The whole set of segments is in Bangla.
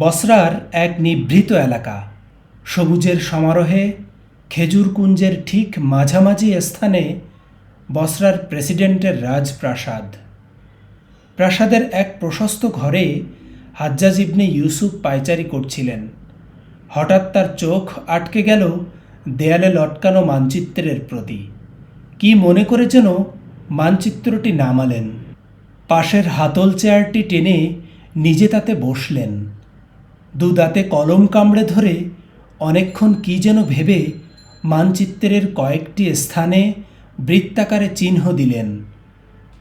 বসরার এক নিভৃত এলাকা। সবুজের সমারোহে, খেজুর কুঞ্জের ঠিক মাঝামাঝি স্থানে বসরার প্রেসিডেন্টের রাজপ্রাসাদ। প্রাসাদের এক প্রশস্ত ঘরে হাজ্জাজ ইবনে ইউসুফ পায়চারি করছিলেন। হঠাৎ তার চোখ আটকে গেল দেয়ালে লটকানো মানচিত্রের প্রতি। কি মনে করে যেন মানচিত্রটি নামালেন। পাশের হাতল চেয়ারটি টেনে নিজে তাতে বসলেন। দু দাঁতে কলম কামড়ে ধরে অনেকক্ষণ কি যেন ভেবে মানচিত্রের কয়েকটি স্থানে বৃত্তাকারে চিহ্ন দিলেন।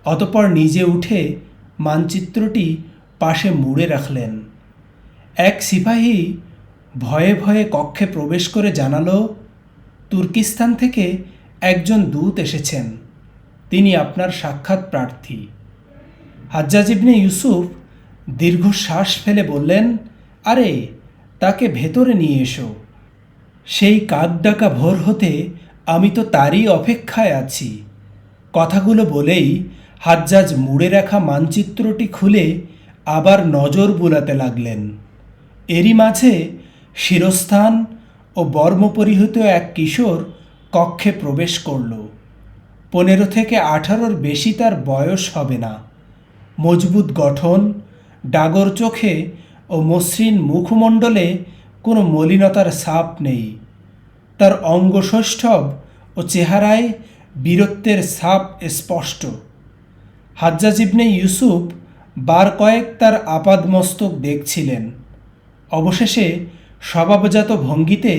অতপর নিজে উঠে মানচিত্রটি পাশে মুড়ে রাখলেন। এক সিপাহী ভয়ে ভয়ে কক্ষে প্রবেশ করে জানালো, তুর্কিস্তান থেকে একজন দূত এসেছেন। তিনি আপনার সাক্ষাৎ প্রার্থী। হাজ্জাজ ইবনে ইউসুফ দীর্ঘশ্বাস ফেলে বললেন আরে, তাকে ভেতরে নিয়ে এসো। সেই কাক ডাকা ভোর হতে আমি তো তারই অপেক্ষায় আছি। কথাগুলো বলেই হাজ্জাজ মুড়ে রাখা মানচিত্রটি খুলে আবার নজর বুলাতে লাগলেন। এরই মাঝে শিরস্থান ও বর্মপরিহিত এক কিশোর কক্ষে প্রবেশ করল। পনেরো থেকে আঠারোর বেশি তার বয়স হবে না। মজবুত গঠন, ডাগর চোখে ও মসৃণ মুখমণ্ডলে কোনো মলিনতার ছাপ নেই। তার অঙ্গসৌষ্ঠব ও চেহারায় বীরত্বের ছাপ স্পষ্ট। হাজ্জাজ ইবনে ইউসুফ বার কয়েক তার আপাদমস্তক দেখছিলেন। অবশেষে স্বভাবজাত ভঙ্গিতে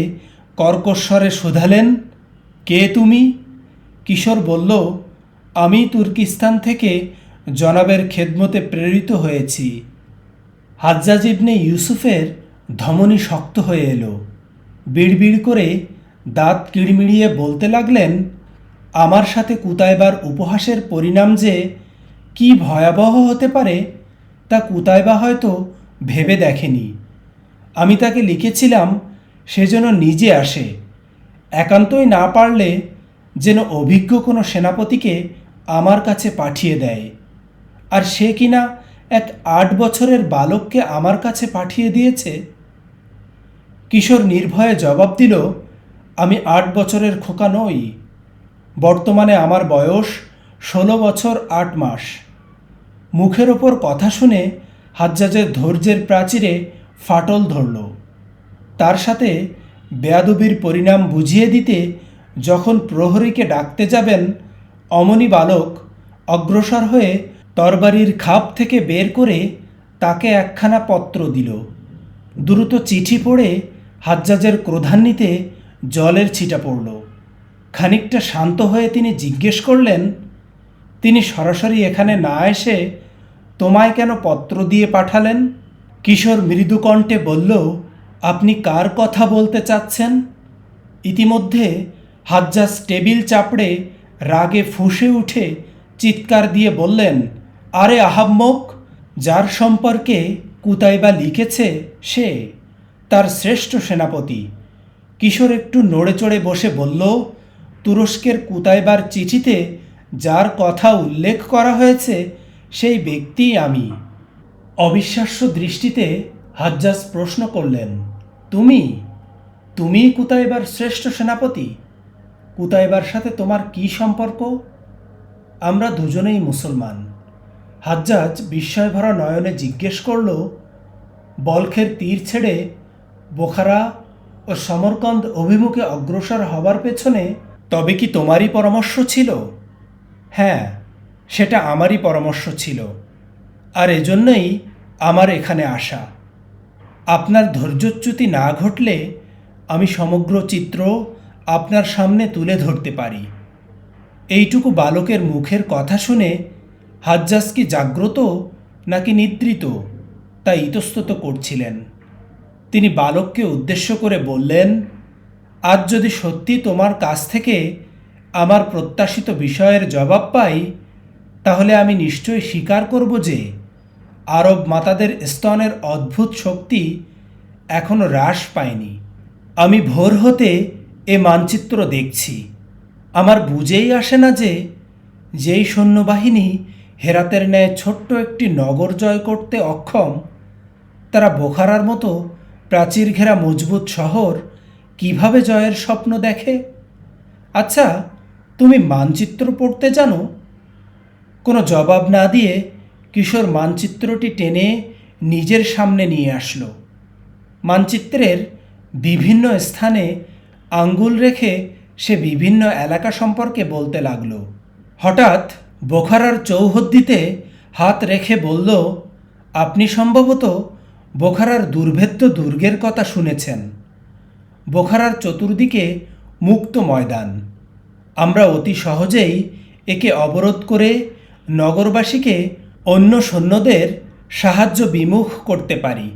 কর্কশ্বরে শোধালেন, কে তুমি? কিশোর বলল, আমি তুর্কিস্তান থেকে জনাবের খেদমতে প্রেরিত হয়েছি। হাজ্জাজ ইবনে ইউসুফের ধমনী শক্ত হয়ে এলো। বিড়বিড় করে দাঁত কিড়মিড়িয়ে বলতে লাগলেন, আমার সাথে কুতাইবার উপহাসের পরিণাম যে কি ভয়াবহ হতে পারে, তা কুতাইবা হয়তো ভেবে দেখেনি। আমি তাকে লিখেছিলাম, সে যেন নিজে আসে, একান্তই না পারলে যেন অভিজ্ঞ কোনো সেনাপতিকে আমার কাছে পাঠিয়ে দেয়। আর সে কিনা এক আট বছরের বালককে আমার কাছে পাঠিয়ে দিয়েছে? কিশোর নির্ভয়ে জবাব দিল, আমি আট বছরের খোকা নই। বর্তমানে আমার বয়স ষোলো বছর আট মাস। মুখের ওপর কথা শুনে হাজ্জাজের ধৈর্যের প্রাচীরে ফাটল ধরল। তার সাথে বেয়াদবির পরিণাম বুঝিয়ে দিতে যখন প্রহরীকে ডাকতে যাবেন, অমনি বালক অগ্রসর হয়ে তরবারির খাপ থেকে বের করে তাকে একখানা পত্র দিল। দ্রুত চিঠি পড়ে হাজ্জাজের ক্রোধান্বিতে জলের ছিটা পড়ল। খানিকটা শান্ত হয়ে তিনি জিজ্ঞেস করলেন, তিনি সরাসরি এখানে না এসে তোমায় কেন পত্র দিয়ে পাঠালেন? কিশোর মৃদুকণ্ঠে বলল, আপনি কার কথা বলতে চাচ্ছেন? ইতিমধ্যে হাজ্জাজ টেবিল চাপড়ে রাগে ফুঁসে উঠে চিৎকার দিয়ে বললেন আরে আহাম্মক, যার সম্পর্কে কুতাইবা লিখেছে সে, তার শ্রেষ্ঠ সেনাপতি। কিশোর একটু নড়ে চড়ে বসে বলল, তুরস্কের কুতাইবার চিঠিতে যার কথা উল্লেখ করা হয়েছে, সেই ব্যক্তিই আমি। অবিশ্বাস্য দৃষ্টিতে হাজ্জাজ প্রশ্ন করলেন, তুমি? তুমি কুতাইবার শ্রেষ্ঠ সেনাপতি? কুতাইবার সাথে তোমার কি সম্পর্ক? আমরা দুজনেই মুসলমান। হাজ্জাজ বিস্ময়ভরা নয়নে জিজ্ঞেস করল, বলখের তীর ছেড়ে বোখারা ও সমরকন্দ অভিমুখে অগ্রসর হবার পেছনে তবে কি তোমারই পরামর্শ ছিল? হ্যাঁ সেটা আমারই পরামর্শ ছিল। আর এজন্যই আমার এখানে আসা। আপনার ধৈর্যচ্যুতি না ঘটলে আমি সমগ্র চিত্র আপনার সামনে তুলে ধরতে পারি। এইটুকু বালকের মুখের কথা শুনে হাজ্জাজ কি জাগ্রত নাকি নিদ্রিত? তা ইতস্তত করছিলেন। তিনি বালককে উদ্দেশ্য করে বললেন, আজ যদি সত্যি তোমার কাছ থেকে আমার প্রত্যাশিত বিষয়ের জবাব পাই, তাহলে আমি নিশ্চয়ই স্বীকার করব যে আরব মাতাদের স্তনের অদ্ভুত শক্তি এখনও হ্রাস পায়নি। আমি ভোর হতে এ মানচিত্র দেখছি। আমার বুঝেই আসে না যে যেই সৈন্যবাহিনী হেরাতের ন্যায় ছোট্ট একটি নগর জয় করতে অক্ষম, তারা বোখারার মতো প্রাচীর ঘেরা মজবুত শহর কীভাবে জয়ের স্বপ্ন দেখে? আচ্ছা তুমি মানচিত্র পড়তে জানো? কোনো জবাব না দিয়ে কিশোর মানচিত্রটি টেনে নিজের সামনে নিয়ে আসলো। মানচিত্রের বিভিন্ন স্থানে আঙ্গুল রেখে সে বিভিন্ন এলাকা সম্পর্কে বলতে লাগল। হঠাৎ বোখারার চৌহদ্দিতে হাত রেখে বলল, আপনি সম্ভবত বোখারার দুর্ভেদ্য দুর্গের কথা শুনেছেন। বোখারার চতুর্দিকে মুক্ত ময়দান। আমরা অতি সহজেই একে অবরোধ করে নগরবাসীকে অন্য সৈন্যদের সাহায্য বিমুখ করতে পারি।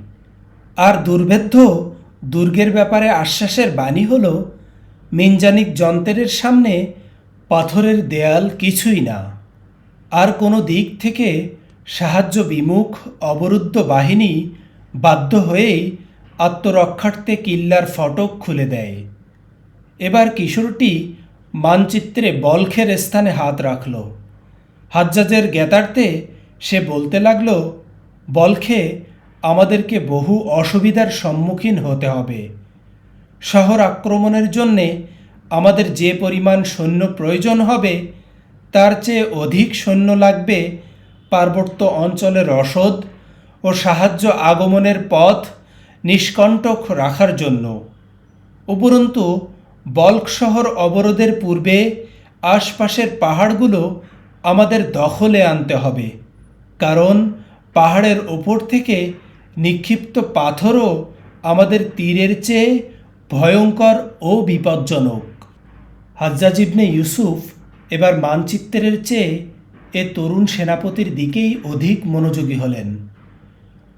আর দুর্ভেদ্য দুর্গের ব্যাপারে আশ্বাসের বাণী হল, মিনজানিক যন্ত্রের সামনে পাথরের দেয়াল কিছুই না। আর কোনো দিক থেকে সাহায্য বিমুখ অবরুদ্ধ বাহিনী বাধ্য হয়েই আত্মরক্ষার্থে কিল্লার ফটক খুলে দেয়। এবার কিশোরটি মানচিত্রে বলখের স্থানে হাত রাখল। হাজ্জাজের জ্ঞাতার্থে সে বলতে লাগল, বলখে, আমাদেরকে বহু অসুবিধার সম্মুখীন হতে হবে। শহর আক্রমণের জন্যে আমাদের যে পরিমাণ সৈন্য প্রয়োজন হবে তার চেয়ে অধিক সৈন্য লাগবে পার্বত্য অঞ্চলের রসদ ও সাহায্য আগমনের পথ নিষ্কণ্টক রাখার জন্য। উপরন্তু, বল্ক শহর অবরোধের পূর্বে আশপাশের পাহাড়গুলো আমাদের দখলে আনতে হবে, কারণ পাহাড়ের ওপর থেকে নিক্ষিপ্ত পাথরও আমাদের তীরের চেয়ে ভয়ঙ্কর ও বিপজ্জনক। হাজ্জাজ ইবনে ইউসুফ এবার মানচিত্রের চেয়ে এ তরুণ সেনাপতির দিকেই অধিক মনোযোগী হলেন।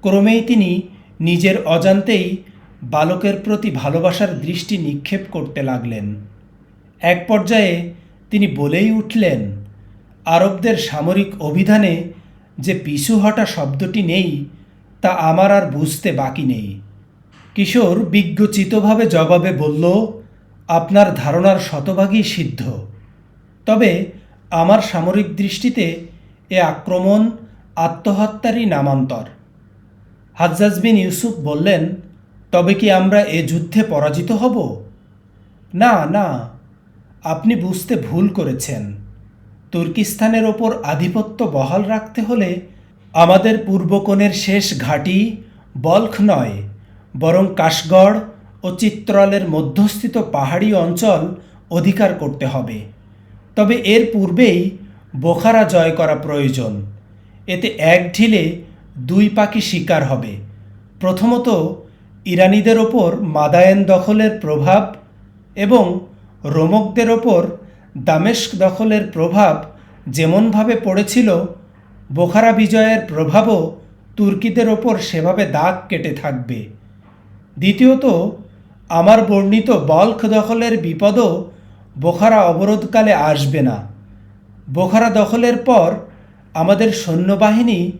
ক্রমেই তিনি নিজের অজান্তেই বালকের প্রতি ভালোবাসার দৃষ্টি নিক্ষেপ করতে লাগলেন। এক পর্যায়ে তিনি বলেই উঠলেন, আরবদের সামরিক অভিধানে যে পিছু হটা শব্দটি নেই, তা আমার আর বুঝতে বাকি নেই। কিশোর বিজ্ঞচিতভাবে জবাবে বলল, আপনার ধারণার শতভাগই সিদ্ধ। তবে আমার সামরিক দৃষ্টিতে এ আক্রমণ, আত্মহত্যারই নামান্তর। হাজ্জাজ বিন ইউসুফ বললেন, তবে কি আমরা এ যুদ্ধে পরাজিত হব? না না, আপনি বুঝতে ভুল করেছেন। তুর্কিস্তানের ওপর আধিপত্য বহাল রাখতে হলে আমাদের পূর্বকোণের শেষ ঘাঁটি বলখ নয়, বরং কাশগড় ও চিত্রলের মধ্যস্থিত পাহাড়ি অঞ্চল অধিকার করতে হবে। তবে এর পূর্বেই বোখারা জয় করা প্রয়োজন। এতে এক ঢিলে দুই পাখি শিকার হবে। প্রথমত, ইরানিদের ওপর মাদায়েন দখলের প্রভাব এবং রোমকদের ওপর দামেস্ক দখলের প্রভাব যেমনভাবে পড়েছিল, বোখারা বিজয়ের প্রভাবও তুর্কিদের ওপর সেভাবে দাগ কেটে থাকবে। দ্বিতীয়ত, আমার বর্ণিত বল্ক দখলের বিপদও বোখারা অবরোধকালে আসবে না। বোখারা দখলের পর আমাদের সৈন্যবাহিনী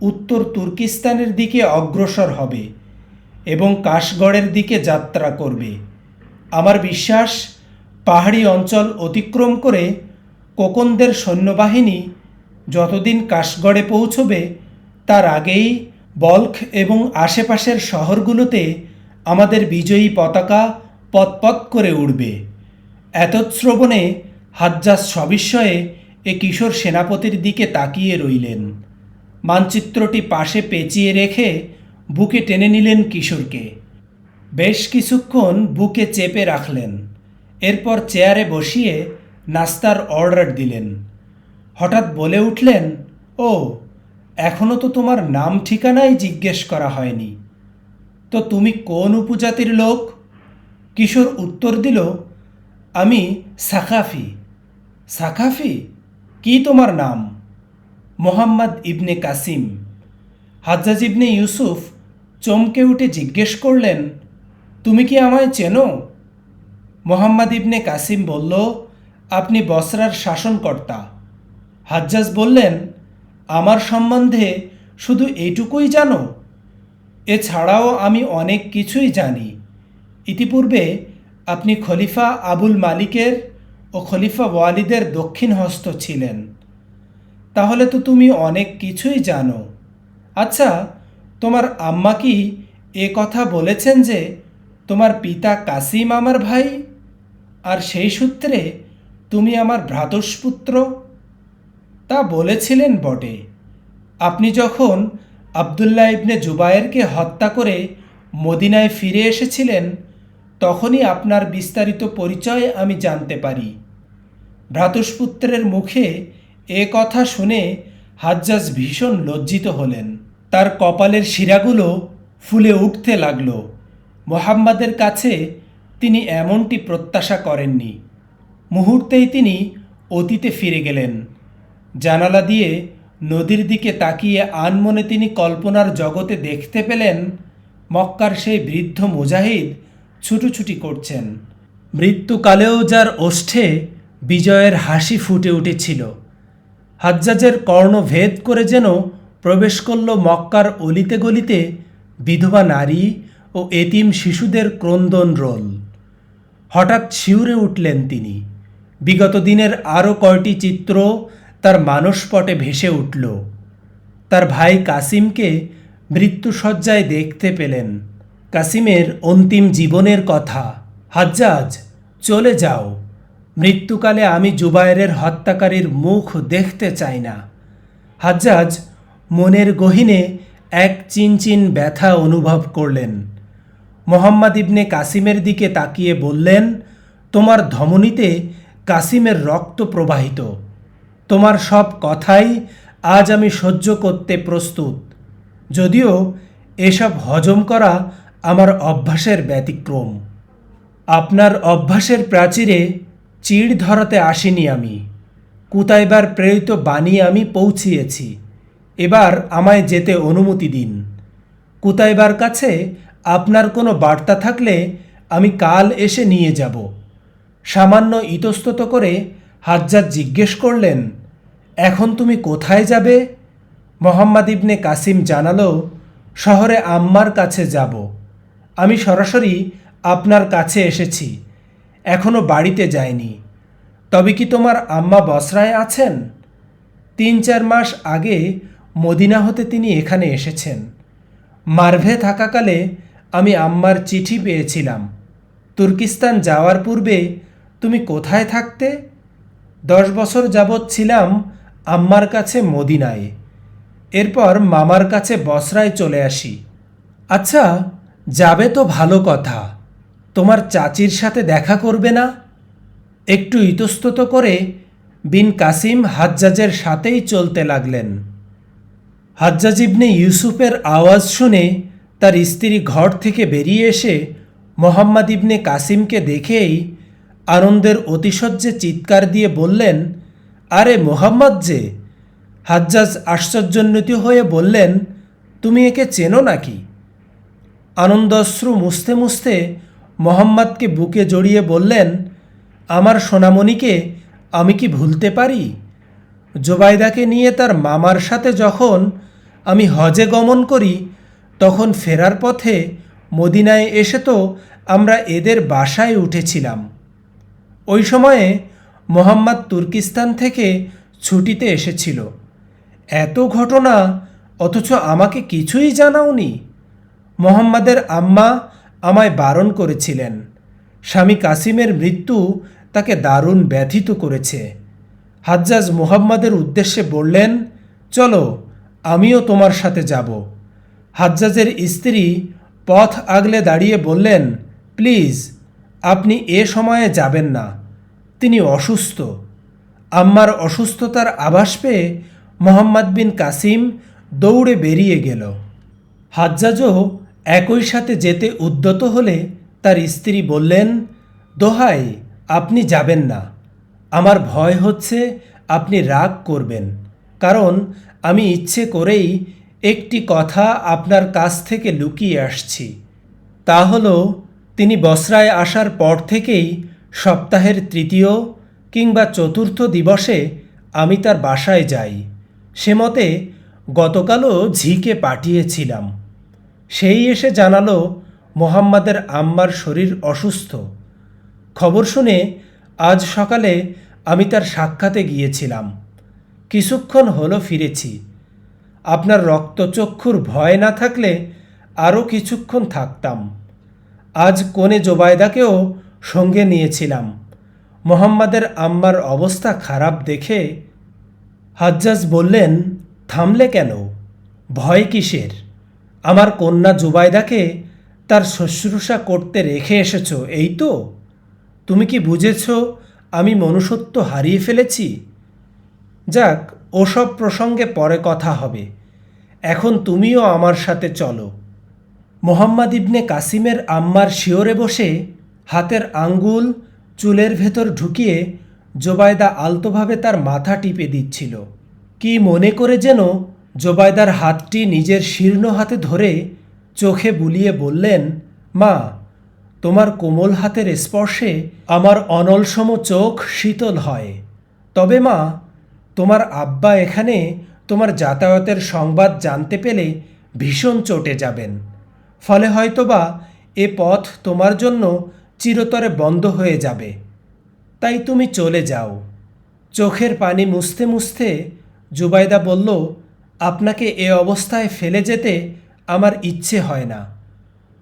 উত্তর তুর্কিস্তানের দিকে অগ্রসর হবে এবং কাশগড়ের দিকে যাত্রা করবে। আমার বিশ্বাস, পাহাড়ি অঞ্চল অতিক্রম করে কোকনদের সৈন্যবাহিনী যতদিন কাশগড়ে পৌঁছবে, তার আগেই বল্ক এবং আশেপাশের শহরগুলোতে আমাদের বিজয়ী পতাকা পতপত করে উঠবে এতশ্রবণে হাজ্জাজ সবিস্ময়ে এ কিশোর সেনাপতির দিকে তাকিয়ে রইলেন। মানচিত্রটি পাশে পেঁচিয়ে রেখে বুকে টেনে নিলেন কিশোরকে। বেশ কিছুক্ষণ বুকে চেপে রাখলেন। এরপর চেয়ারে বসিয়ে নাস্তার অর্ডার দিলেন। হঠাৎ বলে উঠলেন, ও এখনও তো তোমার নাম ঠিকানাই জিজ্ঞেস করা হয়নি। তো তুমি কোন উপজাতির লোক? কিশোর উত্তর দিল আমি সাকাফি। সাকাফি? কি তোমার নাম? মোহাম্মদ ইবনে কাসিম। হাজ্জাজ ইবনে ইউসুফ চমকে উঠে জিজ্ঞেস করলেন, তুমি কি আমায় চেনো? মোহাম্মদ ইবনে কাসিম বলল, আপনি বসরার শাসনকর্তা। হাজ্জাজ বললেন, আমার সম্বন্ধে শুধু এইটুকুই জানো? এছাড়াও আমি অনেক কিছুই জানি। ইতিপূর্বে আপনি খলিফা আবুল মালিকের ও খলিফা ওয়ালিদের দক্ষিণ হস্ত ছিলেন। তাহলে তো তুমি অনেক কিছুই জানো। আচ্ছা তোমার আম্মা কি এ কথা বলেছেন যে তোমার পিতা কাসিম আমার ভাই? আর সেই সূত্রে তুমি আমার ভ্রাতস্পুত্র তা বলেছিলেন বটে। আপনি যখন আবদুল্লাহ ইবনে জুবায়েরকে হত্যা করে মদিনায় ফিরে এসেছিলেন তখনই আপনার বিস্তারিত পরিচয় আমি জানতে পারি। ভ্রাতুষ্পুত্রের মুখে এ কথা শুনে হাজ্জাজ ভীষণ লজ্জিত হলেন। তার কপালের শিরাগুলো ফুলে উঠতে লাগল। মোহাম্মদের কাছে তিনি এমনটি প্রত্যাশা করেননি। মুহূর্তেই তিনি অতীতে ফিরে গেলেন। জানালা দিয়ে নদীর দিকে তাকিয়ে আনমনে তিনি কল্পনার জগতে দেখতে পেলেন মক্কার সেই বৃদ্ধ মুজাহিদ ছুটোছুটি করছেন। মৃত্যুকালেও যার ওষ্ঠে বিজয়ের হাসি ফুটে উঠেছিল। হাজ্জাজের কর্ণ ভেদ করে যেন প্রবেশ করল মক্কার অলিতে গলিতে বিধবা নারী ও এতিম শিশুদের ক্রন্দন রোল। হঠাৎ শিউরে উঠলেন তিনি। বিগত দিনের আরও কয়টি চিত্র তার মানসপটে ভেসে উঠল। তার ভাই কাসিমকে মৃত্যুসজ্জায় দেখতে পেলেন। কাসিমের অন্তিম জীবনের কথা, হাজ্জাজ, চলে যাও। মৃত্যুকালে আমি জুবায়েরের হত্যাকারীর মুখ দেখতে চাই না। হাজ্জাজ মনের গহিনে এক চিনচিন ব্যথা অনুভব করলেন। মোহাম্মদ ইবনে কাসিমের দিকে তাকিয়ে বললেন, তোমার ধমনীতে কাসিমের রক্ত প্রবাহিত। তোমার সব কথাই আজ আমি সহ্য করতে প্রস্তুত। যদিও এসব হজম করা আমার অভ্যাসের ব্যতিক্রম। আপনার অভ্যাসের প্রাচীরে চিড় ধরাতে আসিনি আমি। কুতাইবার প্রেরিত বাণী আমি পৌঁছিয়েছি। এবার আমায় যেতে অনুমতি দিন। কুতাইবার কাছে আপনার কোনো বার্তা থাকলে আমি কাল এসে নিয়ে যাব। সামান্য ইতস্তত করে হাজ্জাজ জিজ্ঞেস করলেন, এখন তুমি কোথায় যাবে? মোহাম্মদ ইবনে কাসিম জানালো, শহরে আম্মার কাছে যাব। আমি সরাসরি আপনার কাছে এসেছি, এখনও বাড়িতে যাইনি। তবে কি তোমার আম্মা বসরায় আছেন? তিন চার মাস আগে মদিনা হতে তিনি এখানে এসেছেন। মার্ভে থাকাকালে আমি আম্মার চিঠি পেয়েছিলাম। তুর্কিস্তান যাওয়ার পূর্বে তুমি কোথায় থাকতে? দশ বছর যাবৎ ছিলাম আম্মার কাছে মদিনায়। এরপর মামার কাছে বসরায় চলে আসি। আচ্ছা যাবে তো ভালো কথা। তোমার চাচির সাথে দেখা করবে না? একটু ইতস্তত করে বিন কাসিম হাজ্জাজের সাথেই চলতে লাগলেন। হাজ্জাজ ইবনে ইউসুফের আওয়াজ শুনে তার স্ত্রী ঘর থেকে বেরিয়ে এসে মোহাম্মদ ইবনে কাসিমকে দেখেই আনন্দের অতিশয্যে চিৎকার দিয়ে বললেন, আরে মোহাম্মদ যে! হাজ্জাজ আশ্চর্যান্বিত হয়ে বললেন, তুমি একে চেনো নাকি? আনন্দশ্রু মুছতে মুছতে মোহাম্মদকে বুকে জড়িয়ে বললেন, আমার সোনামণিকে আমি কি ভুলতে পারি? জোবাইদাকে নিয়ে তার মামার সাথে যখন আমি হজে গমন করি, তখন ফেরার পথে মদিনায় এসে তো আমরা এদের বাসায় উঠেছিলাম। ওই সময়ে মোহাম্মদ তুর্কিস্তান থেকে ছুটিতে এসেছিল। এত ঘটনা, অথচ আমাকে কিছুই জানাওনি। মোহাম্মদের আম্মা আমায় বারণ করেছিলেন। স্বামী কাসিমের মৃত্যু তাকে দারুণ ব্যথিত করেছে। হাজ্জাজ মুহাম্মাদের উদ্দেশ্যে বললেন, চলো, আমিও তোমার সাথে যাব। হাজ্জাজের স্ত্রী পথ আগলে দাঁড়িয়ে বললেন, প্লিজ, আপনি এ সময়ে যাবেন না। তিনি অসুস্থ। আম্মার অসুস্থতার আভাস পেয়ে মোহাম্মদ বিন কাসিম দৌড়ে বেরিয়ে গেল। হাজ্জাজও একই সাথে যেতে উদ্যত হলে তার স্ত্রী বললেন, দোহাই, আপনি যাবেন না। আমার ভয় হচ্ছে আপনি রাগ করবেন। কারণ আমি ইচ্ছে করেই একটি কথা আপনার কাছ থেকে লুকিয়ে আসছি। তা হলো, তিনি বসরায় আসার পর থেকেই সপ্তাহের তৃতীয় কিংবা চতুর্থ দিবসে আমি তার বাসায় যাই। সে মতে গতকালও ঝিকে পাঠিয়েছিলাম। সেই এসে জানালো, মোহাম্মদের আম্মার শরীর অসুস্থ। খবর শুনে আজ সকালে আমি তার সাক্ষাতে গিয়েছিলাম। কিছুক্ষণ হলো ফিরেছি। আপনার রক্তচক্ষুর ভয় না থাকলে আরও কিছুক্ষণ থাকতাম। আজ কোণে জোবায়দাকেও সঙ্গে নিয়েছিলাম। মোহাম্মদের আম্মার অবস্থা খারাপ দেখে হাজ্জাজ বললেন, থামলে কেন? ভয় কিসের? আমার কন্যা জুবাইদাকে তার শুশ্রূষা করতে রেখে এসেছ, এই তো? তুমি কি বুঝেছ আমি মনুষ্যত্ব হারিয়ে ফেলেছি? যাক, ওসব প্রসঙ্গে পরে কথা হবে। এখন তুমিও আমার সাথে চলো। মোহাম্মদ ইবনে কাসিমের আম্মার শিওরে বসে হাতের আঙ্গুল চুলের ভেতর ঢুকিয়ে জোবায়দা আলতোভাবে তার মাথা টিপে দিচ্ছিল। কি মনে করে যেন জোবায়দার হাতটি নিজের শীর্ণ হাতে ধরে চোখে বুলিয়ে বললেন, মা, তোমার কোমল হাতের স্পর্শে আমার অনলসম চোখ শীতল হয়। তবে মা, তোমার আব্বা এখানে তোমার যাতায়াতের সংবাদ জানতে পেলে ভীষণ চটে যাবেন। ফলে হয়তোবা এ পথ তোমার জন্য চিরতরে বন্ধ হয়ে যাবে। তাই তুমি চলে যাও। চোখের পানি মুছতে মুছতে জুবাইদা বলল আপনাকে এ অবস্থায় ফেলে যেতে আমার ইচ্ছে হয় না।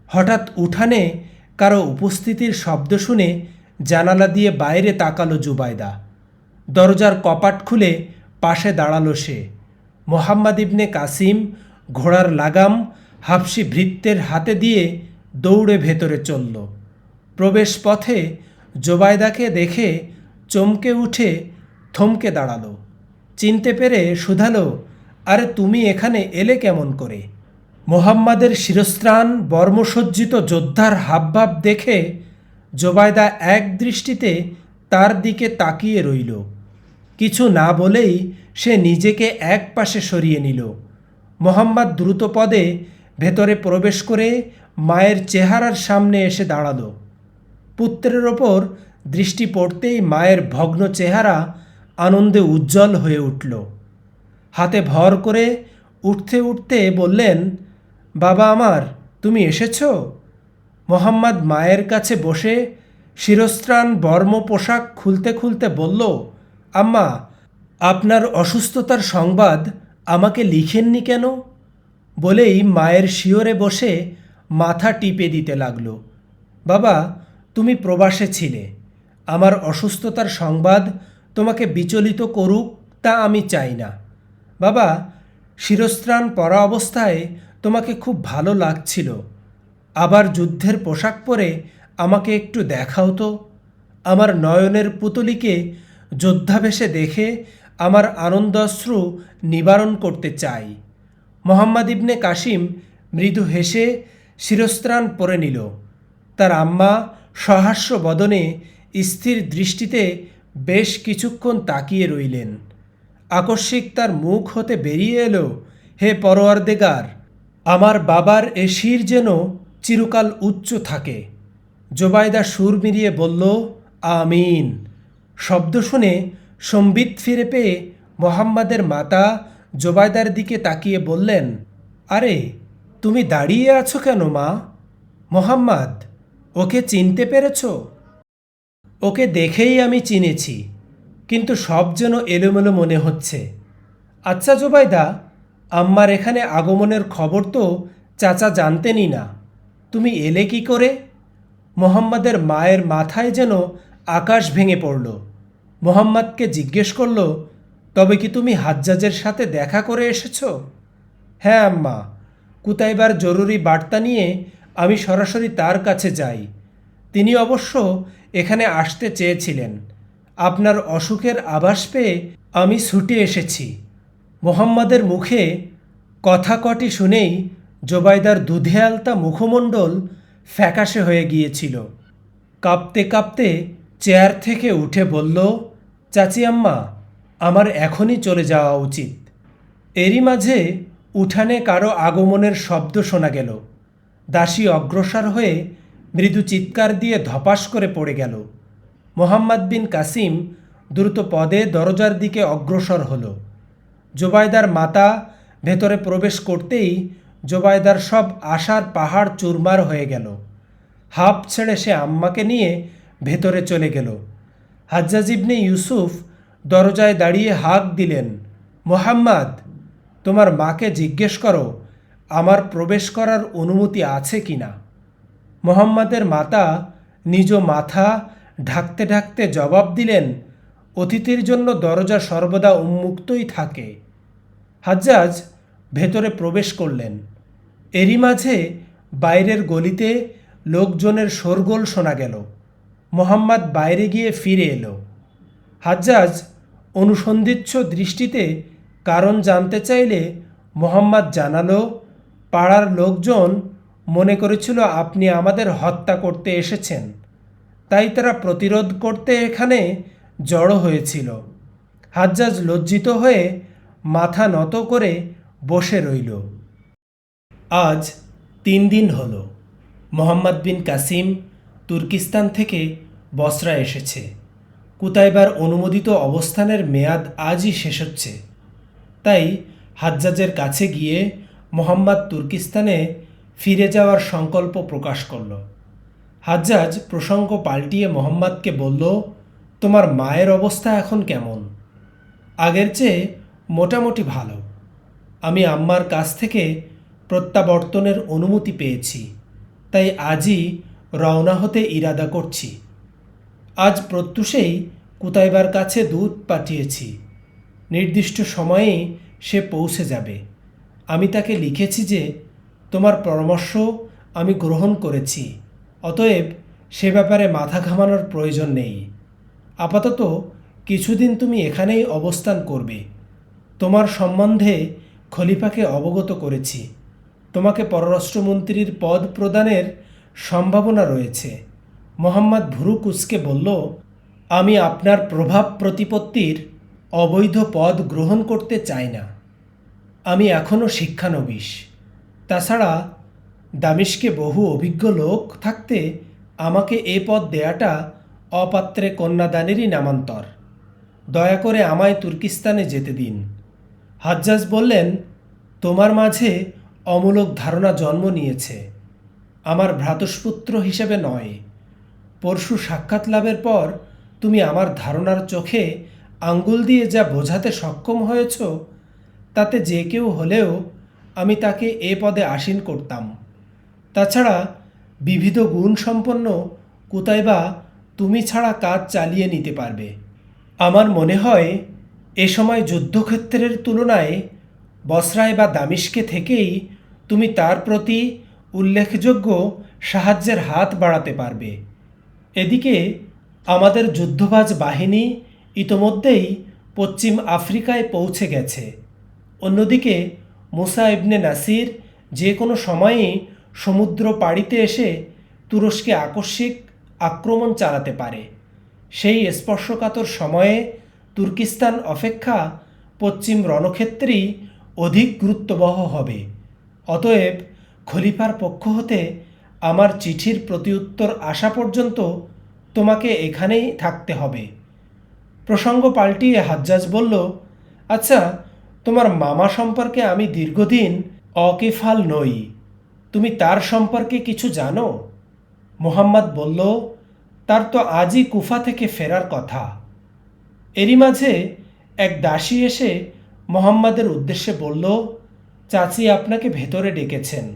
হঠাৎ উঠানে কারও উপস্থিতির শব্দ শুনে জানালা দিয়ে বাইরে তাকালো জুবাইদা। দরজার কপাট খুলে পাশে দাঁড়াল সে। মোহাম্মদ ইবনে কাসিম ঘোড়ার লাগাম হাফসি ভৃত্যের হাতে দিয়ে দৌড়ে ভেতরে চলল। প্রবেশ পথে জোবায়দাকে দেখে চমকে উঠে থমকে দাঁড়াল। চিনতে পেরে শুধালো আরে তুমি এখানে এলে কেমন করে? মোহাম্মদের শিরস্ত্রাণ বর্মসজ্জিত যোদ্ধার হাবভাব দেখে জোবায়দা এক দৃষ্টিতে তার দিকে তাকিয়ে রইল। কিছু না বলেই সে নিজেকে এক পাশে সরিয়ে নিল। মোহাম্মদ দ্রুত পদে ভেতরে প্রবেশ করে মায়ের চেহারার সামনে এসে দাঁড়াল। পুত্রের ওপর দৃষ্টি পড়তেই মায়ের ভগ্ন চেহারা আনন্দে উজ্জ্বল হয়ে উঠল। হাতে ভর করে উঠতে উঠতে বললেন, বাবা আমার, তুমি এসেছ? মোহাম্মদ মায়ের কাছে বসে শিরস্ত্রাণ, বর্ম পোশাক খুলতে খুলতে বলল, আম্মা, আপনার অসুস্থতার সংবাদ আমাকে লিখেননি কেন? বলেই মায়ের শিওরে বসে মাথা টিপে দিতে লাগল, বাবা, তুমি প্রবাসে ছিলে। আমার অসুস্থতার সংবাদ তোমাকে বিচলিত করুক তা আমি চাই না। বাবা, শিরস্ত্রাণ পরা অবস্থায় তোমাকে খুব ভালো লাগছিল। আবার যুদ্ধের পোশাক পরে আমাকে একটু দেখাও তো। আমার নয়নের পুতলিকে যোদ্ধাবেশে দেখে আমার আনন্দাশ্রু নিবারণ করতে চাই। মোহাম্মদ ইবনে কাশিম মৃদু হেসে শিরস্ত্রাণ পরে নিল। তার আম্মা সহাস্য বদনে স্থির দৃষ্টিতে বেশ কিছুক্ষণ তাকিয়ে রইলেন। আকস্মিক তার মুখ হতে বেরিয়ে এলো, হে পরোয়ারদেগার আমার বাবার এ শির যেন চিরকাল উচ্চ থাকে। জোবায়দা সুর মিরিয়ে বলল, আমিন। শব্দ শুনে সম্বিত ফিরে পেয়ে মোহাম্মদের মাতা জোবায়দার দিকে তাকিয়ে বললেন, আরে, তুমি দাঁড়িয়ে আছো কেন মা? মোহাম্মদ, ওকে চিনতে পেরেছ? ওকে দেখেই আমি চিনেছি। কিন্তু সব যেন এলোমেলো মনে হচ্ছে। আচ্ছা জোবাইদা, আম্মার এখানে আগমনের খবর তো চাচা জানতেনই না। তুমি এলে কি করে? মোহাম্মদের মায়ের মাথায় যেন আকাশ ভেঙে পড়ল। মোহাম্মদকে জিজ্ঞেস করল, তবে কি তুমি হাজ্জাজের সাথে দেখা করে এসেছ? হ্যাঁ আম্মা। কুতাইবার জরুরি বার্তা নিয়ে আমি সরাসরি তার কাছে যাই। তিনি অবশ্য এখানে আসতে চেয়েছিলেন। আপনার অসুখের আভাস পেয়ে আমি ছুটে এসেছি। মোহাম্মদের মুখে কথা কটি শুনেই জোবাইদার দুধে আলতা মুখমণ্ডল ফ্যাকাশে হয়ে গিয়েছিল। কাঁপতে কাঁপতে চেয়ার থেকে উঠে বলল, চাচি আম্মা, আমার এখনই চলে যাওয়া উচিত। এরই মাঝে উঠানে কারও আগমনের শব্দ শোনা গেল। দাসী অগ্রসর হয়ে মৃদু চিৎকার দিয়ে ধপাস করে পড়ে গেল। মোহাম্মদ বিন কাসিম দ্রুত পদে দরজার দিকে অগ্রসর হলো। জোবায়দার মাতা ভেতরে প্রবেশ করতেই জোবায়দার সব আশার পাহাড় চুরমার হয়ে গেল। হাফ ছেড়ে সে আম্মাকে নিয়ে ভেতরে চলে গেল। হাজ্জাজিবনে ইউসুফ দরজায় দাঁড়িয়ে হাঁক দিলেন, মোহাম্মদ, তোমার মাকে জিজ্ঞেস করো, আমার প্রবেশ করার অনুমতি আছে কি না মোহাম্মদের মাতা নিজ মাথা ঢাকতে ঢাকতে জবাব দিলেন, অতিথির জন্য দরজা সর্বদা উন্মুক্তই থাকে। হাজ্জাজ ভেতরে প্রবেশ করলেন। এরই মাঝে বাইরের গলিতে লোকজনের শোরগোল শোনা গেল। মোহাম্মদ বাইরে গিয়ে ফিরে এলো। হাজ্জাজ অনুসন্ধিচ্ছ দৃষ্টিতে কারণ জানতে চাইলে মোহাম্মদ জানালো, পাড়ার লোকজন মনে করেছিল আপনি আমাদের হত্যা করতে এসেছেন। তাই তারা প্রতিরোধ করতে এখানে জড়ো হয়েছিল। হাজ্জাজ লজ্জিত হয়ে মাথা নত করে বসে রইল। আজ তিন দিন হলো। মোহাম্মদ বিন কাসিম তুর্কিস্তান থেকে বসরা এসেছে। কুতাইবার অনুমোদিত অবস্থানের মেয়াদ আজই শেষ হচ্ছে। তাই হাজ্জাজের কাছে গিয়ে মোহাম্মদ তুর্কিস্তানে ফিরে যাওয়ার সংকল্প প্রকাশ করল। হাজ্জাজ প্রসঙ্গ পাল্টিয়ে মোহাম্মদকে বলল, তোমার মায়ের অবস্থা এখন কেমন? আগের চেয়ে মোটামুটি ভালো। আমি আম্মার কাছ থেকে প্রত্যাবর্তনের অনুমতি পেয়েছি। তাই আজই রওনা হতে ইরাদা করছি। আজ প্রত্যুষেই কুতাইবার কাছে দুধ পাঠিয়েছি। নির্দিষ্ট সময়েই সে পৌঁছে যাবে। আমি তাকে লিখেছি যে, তোমার পরামর্শ আমি গ্রহণ করেছি। অতএব সে ব্যাপারে মাথা ঘামানোর প্রয়োজন নেই। আপাতত কিছুদিন তুমি এখানেই অবস্থান করবে। তোমার সম্বন্ধে খলিফাকে অবগত করেছি। তোমাকে পররাষ্ট্রমন্ত্রীর পদ প্রদানের সম্ভাবনা রয়েছে। মোহাম্মদ ভুরু কুচকে বলল, আমি আপনার প্রভাব প্রতিপত্তির অবৈধ পদ গ্রহণ করতে চাই না। আমি এখনও শিক্ষানবিশ। তাছাড়া দামিশকে বহু অভিজ্ঞ লোক থাকতে আমাকে এ পদ দেয়াটা অপাত্রে কন্যাদানেরই নামান্তর। দয়া করে আমায় তুর্কিস্তানে যেতে দিন। হাজ্জাজ বললেন, তোমার মাঝে অমূলক ধারণা জন্ম নিয়েছে। আমার ভ্রাতুষ্পুত্র হিসেবে নয়। পরশু সাক্ষাৎ লাভের পর তুমি আমার ধারণার চোখে আঙ্গুল দিয়ে যা বোঝাতে সক্ষম হয়েছ, তাতে যে কেউ হলেও আমি তাকে এ পদে আসীন করতাম। তাছাড়া বিবিধ গুণ সম্পন্ন কোথায় বা তুমি ছাড়া কাজ চালিয়ে নিতে পারবে। আমার মনে হয় এ সময় যুদ্ধক্ষেত্রের তুলনায় বসরায় বা দামিশকে থেকেই তুমি তার প্রতি উল্লেখযোগ্য সাহায্যের হাত বাড়াতে পারবে। এদিকে আমাদের যুদ্ধবাজ বাহিনী ইতোমধ্যেই পশ্চিম আফ্রিকায় পৌঁছে গেছে। অন্যদিকে মুসা ইবনে নাসির যে কোনো সময়েই সমুদ্র পাড়িতে এসে তুরস্কে আকস্মিক আক্রমণ চালাতে পারে। সেই স্পর্শকাতর সময়ে তুর্কিস্তান অপেক্ষা পশ্চিম রণক্ষেত্রেই অধিক গুরুত্ববহ হবে। অতএব খলিফার পক্ষ হতে আমার চিঠির প্রতিউত্তর আসা পর্যন্ত তোমাকে এখানেই থাকতে হবে। প্রসঙ্গ পাল্টিয়ে হাজ্জাজ বলল আচ্ছা তোমার মামা সম্পর্কে আমি দীর্ঘদিন অকেফাল নই। তুমি তার সম্পর্কে কিছু জানো? মোহাম্মদ বলল, তার তো আজই কুফা থেকে ফেরার কথা। এরই মাঝে এক দাসী এসে মোহাম্মদের উদ্দেশ্যে বলল, চাচি আপনাকে ভেতরে ডেকেছেন।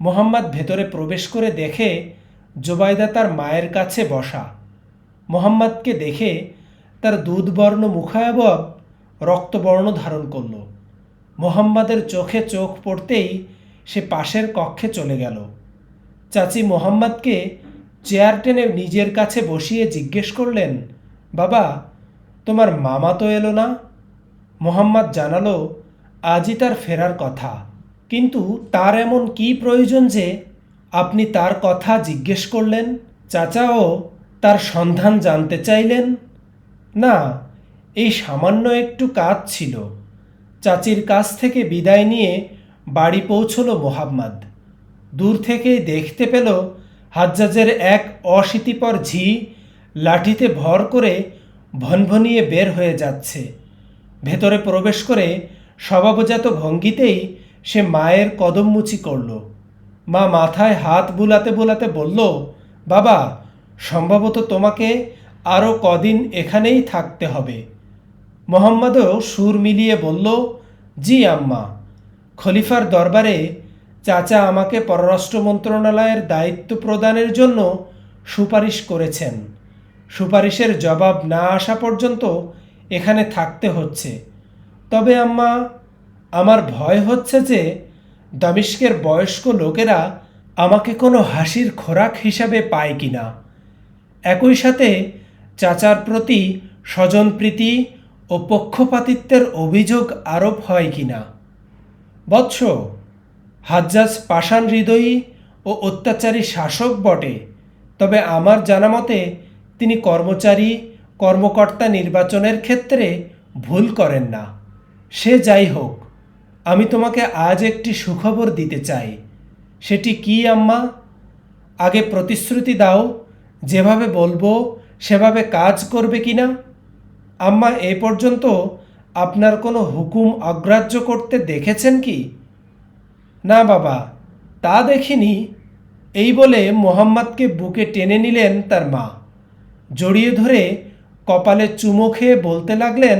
মোহাম্মদ ভেতরে প্রবেশ করে দেখে জোবাইদা তার মায়ের কাছে বসা। মোহাম্মদকে দেখে তার দুধবর্ণ মুখায়বব রক্তবর্ণ ধারণ করল। মোহাম্মদের চোখে চোখ পড়তেই সে পাশের কক্ষে চলে গেল। চাচি মোহাম্মদকে চেয়ার টেনে নিজের কাছে বসিয়ে জিজ্ঞেস করলেন, বাবা, তোমার মামা তো এলো না? মোহাম্মদ জানালো, আজই তার ফেরার কথা। কিন্তু তার এমন কি প্রয়োজন যে আপনি তার কথা জিজ্ঞেস করলেন? চাচাও তার সন্ধান জানতে চাইলেন? না, এই সামান্য একটু কাজ ছিল। চাচির কাছ থেকে বিদায় নিয়ে বাড়ি পৌঁছল মোহাম্মদ। দূর থেকেই দেখতে পেল হাজ্জাজের এক অশীতিপর ঝি লাঠিতে ভর করে ভনভনিয়ে বের হয়ে যাচ্ছে। ভেতরে প্রবেশ করে স্বভাবজাত ভঙ্গিতেই সে মায়ের কদম মুচি করল। মা মাথায় হাত বুলাতে বুলাতে বলল, বাবা, সম্ভবত তোমাকে আরও কদিন এখানেই থাকতে হবে। মোহাম্মদও সুর মিলিয়ে বলল, জি আম্মা। খলিফার দরবারে চাচা আমাকে পররাষ্ট্র মন্ত্রণালয়ের দায়িত্ব প্রদানের জন্য সুপারিশ করেছেন। সুপারিশের জবাব না আসা পর্যন্ত এখানে থাকতে হচ্ছে। তবে আম্মা, আমার ভয় হচ্ছে যে দামিস্কের বয়স্ক লোকেরা আমাকে কোনো হাসির খোরাক হিসাবে পায় কি না একই সাথে চাচার প্রতি স্বজনপ্রীতি ও পক্ষপাতিত্বের অভিযোগ আরোপ হয় কিনা। বৎস। হাজ্জাজ পাষাণ হৃদয়ী ও অত্যাচারী শাসক বটে। তবে আমার জানা মতে, তিনি কর্মচারী, কর্মকর্তা নির্বাচনের ক্ষেত্রে ভুল করেন না। সে যাই হোক, আমি তোমাকে আজ একটি সুখবর দিতে চাই। সেটি কি, আম্মা? আগে প্রতিশ্রুতি দাও, যেভাবে বলব, সেভাবে কাজ করবে কি না আম্মা, এ পর্যন্ত আপনার কোনো হুকুম অগ্রাহ্য করতে দেখেছেন কি? না বাবা, তা দেখিনি। এই বলে মোহাম্মদকে বুকে টেনে নিলেন তার মা। জড়িয়ে ধরে কপালে চুমো খেয়ে বলতে লাগলেন,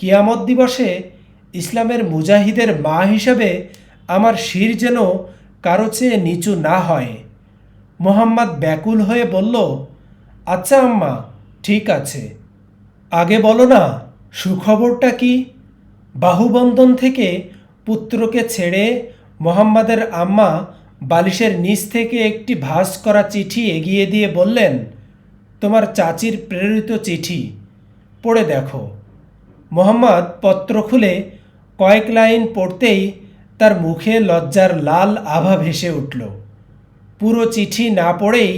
কিয়ামত দিবসে ইসলামের মুজাহিদের মা হিসাবে আমার শির যেন কারও চেয়ে নিচু না হয়। মোহাম্মদ ব্যাকুল হয়ে বলল আচ্ছা আম্মা, ঠিক আছে। আগে বলো না সুখবরটা কি? বাহুবন্ধন থেকে পুত্রকে ছেড়ে মোহাম্মদের আম্মা বালিশের নিচ থেকে একটি ভাস করা চিঠি এগিয়ে দিয়ে বললেন, তোমার চাচির প্রেরিত চিঠি। পড়ে দেখো। মোহাম্মদ পত্র খুলে কয়েক লাইন পড়তেই তার মুখে লজ্জার লাল আভা ভেসে উঠল। পুরো চিঠি না পড়েই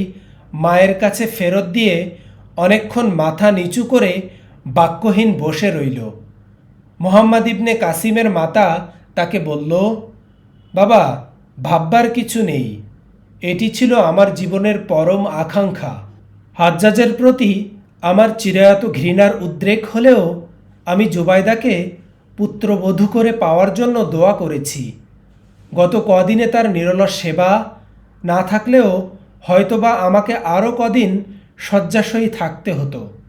মায়ের কাছে ফেরত দিয়ে অনেকক্ষণ মাথা নিচু করে বাক্যহীন বসে রইল। মোহাম্মদ ইবনে কাসিমের মাতা তাকে বলল, বাবা, ভাববার কিছু নেই। এটি ছিল আমার জীবনের পরম আকাঙ্ক্ষা। হাজ্জাজের প্রতি আমার চিরায়ত ঘৃণার উদ্রেক হলেও আমি জুবাইদাকে পুত্রবধূ করে পাওয়ার জন্য দোয়া করেছি। গত কদিনে তার নিরলস সেবা না থাকলেও হয়তোবা আমাকে আরও কদিন শয্যাশয়ী থাকতে হতো।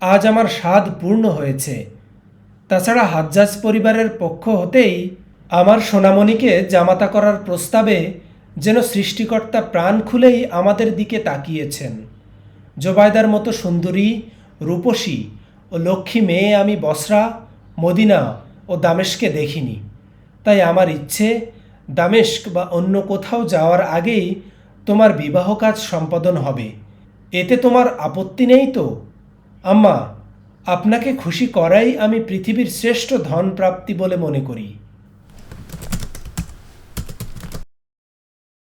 আজ আমার স্বাদ পূর্ণ হয়েছে। তাছাড়া হাজ্জাজ পরিবারের পক্ষ হতেই আমার সোনামণিকে জামাতা করার প্রস্তাবে যেন সৃষ্টিকর্তা প্রাণ খুলেই আমাদের দিকে তাকিয়েছেন। জোবায়দার মতো সুন্দরী, রূপসী ও লক্ষ্মী মেয়ে আমি বসরা, মদিনা ও দামেশকে দেখিনি। তাই আমার ইচ্ছে দামেস্ক বা অন্য কোথাও যাওয়ার আগেই তোমার বিবাহ কাজ সম্পাদন হবে। এতে তোমার আপত্তি নেই তো? আম্মা আপনাকে খুশি করাই আমি পৃথিবীর শ্রেষ্ঠ ধন প্রাপ্তি বলে মনে করি।